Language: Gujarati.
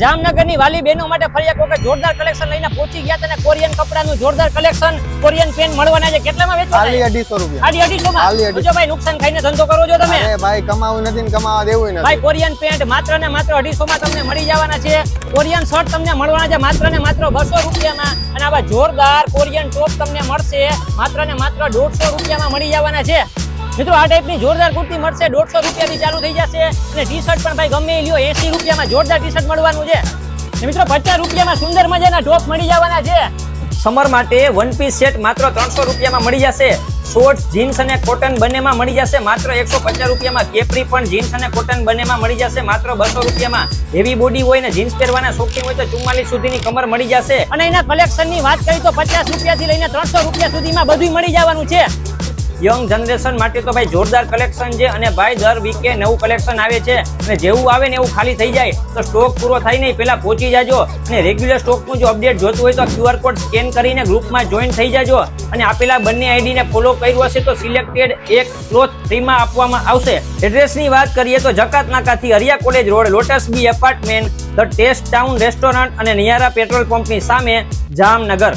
જામનગરની વાલી બહેનો માટે ફરી એક વખત જોરદાર કલેક્શન લઈને પહોંચી ગયા તને અને કોરિયન કપડાનું જોરદાર કલેક્શન કોરિયન પેન મળવાના છે. કેટલામાં વેચવા ખાલી છે? અઢીસો રૂપિયા. આડી અઢીસો. માં જો ભાઈ નુકસાન ખાઈને ધંધો કરો છો તમે. અરે ભાઈ કમાવું નથી ને કમાવા દેવું નથી. ભાઈ કોરિયન પેન્ટ માત્ર ને માત્ર અઢીસો માં તમને મળી જવાના છે. કોરિયન શર્ટ તમને મળવાના છે માત્ર ને માત્ર 200 રૂપિયામાં. અને આવા જોરદાર કોરિયન ટોપ તમને મળશે માત્ર ને માત્ર દોઢસો રૂપિયામાં મળી જવાના છે. મિત્રો આ ટાઈપની જોરદાર કુર્તી મળશે. દોઢસો રૂપિયાથી ચાલુ થઈ જશે. અને ટી શર્ટ પણ ભાઈ ગમે લ્યો એસી રૂપિયામાં જોરદાર ટી શર્ટ મળવાનું છે. મિત્રો પચાસ રૂપિયામાં સુંદર મજાના ટોપ મળી જવાના છે. સમર માટે વન પીસ સેટ માત્ર ત્રણસો રૂપિયામાં મળી જશે. શોર્ટ્સ જીન્સ અને કોટન બંનેમાં મળી જશે. માત્ર એકસો પચાસ રૂપિયામાં કેપરી પણ જીન્સ અને કોટન બંનેમાં મળી જશે. માત્ર બસો રૂપિયામાં હેવી બોડી હોય ને જીન્સ પહેરવાના શોખીન હોય તો ચુમ્માલીસ સુધીની કમર મળી જશે. અને એના કલેક્શનની વાત કરી તો પચાસ રૂપિયાથી લઈને ત્રણસો રૂપિયા સુધીમાં બધું મળી જવાનું છે. યંગ જનરેશન માટે તો ભાઈ જોરદાર કલેક્શન છે અને ભાઈ દર વીકે નવું કલેક્શન આવે છે. અને જેવું આવે ને એવું ખાલી થઈ જાય, તો સ્ટોક પૂરો થાય નહીં, પહેલાં પહોંચી જાજો. અને રેગ્યુલર સ્ટોકનું જો અપડેટ જોતું હોય તો ક્યુઆર કોડ સ્કેન કરીને ગ્રુપમાં જોઈન થઈ જાજો. અને આપેલા બંને આઈડીને ફોલો કર્યું હશે તો સિલેક્ટેડ એક ક્લોથ ફ્રીમાં આપવામાં આવશે. એડ્રેસની વાત કરીએ તો જકાત નાકાથી Hariya college road Lotus B apartment the taste town restaurant અને નિયારા પેટ્રોલ પંપની સામે જામનગર.